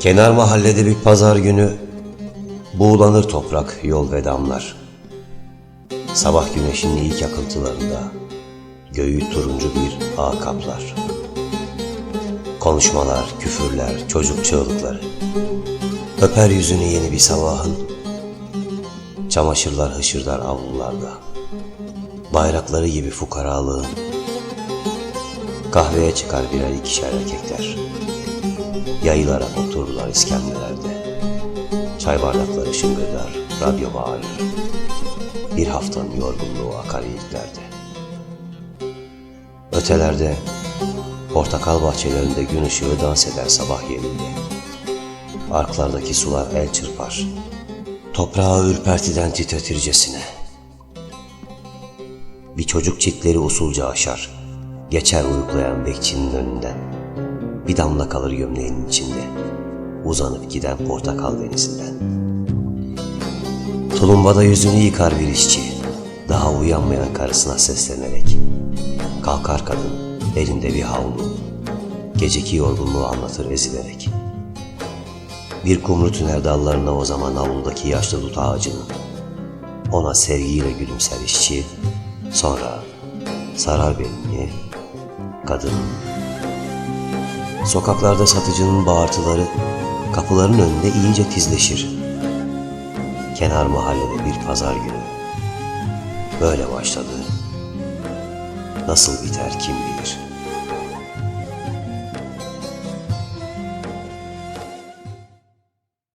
Kenar mahallede bir pazar günü buğulanır toprak, yol ve damlar. Sabah güneşinin ilk akıntılarında göğü turuncu bir ağ kaplar. Konuşmalar, küfürler, çocuk çığlıkları. Öper yüzünü yeni bir sabahın. Çamaşırlar hışırdar avlularda. Bayrakları gibi fukaralığın. Kahveye çıkar birer ikişer erkekler. Yayılarak otururlar iskemlelerde. Çay bardakları şıngırdar, radyo bağırır. Bir haftanın yorgunluğu akar iyiklerde. Ötelerde portakal bahçelerinde gün ışığı dans eder sabah yerinde. Arklardaki sular el çırpar. Toprağı ürpertiden titretircesine. Bir çocuk çitleri usulca aşar. Geçer uyuklayan bekçinin önünden. Bir damla kalır gömleğinin içinde. Uzanıp giden portakal denizinden. Tulumbada yüzünü yıkar bir işçi. Daha uyanmayan karısına seslenerek. Kalkar kadın, elinde bir havlu. Geceki yorgunluğu anlatır ezilerek. Bir kumru tüner dallarına o zaman avludaki yaşlı dut ağacının. Ona sevgiyle gülümser işçi. Sonra sarar belini, kadın. Sokaklarda satıcının bağırtıları kapıların önünde iyice tizleşir. Kenar mahallede bir pazar günü. Böyle başladı. Nasıl biter kim bilir.''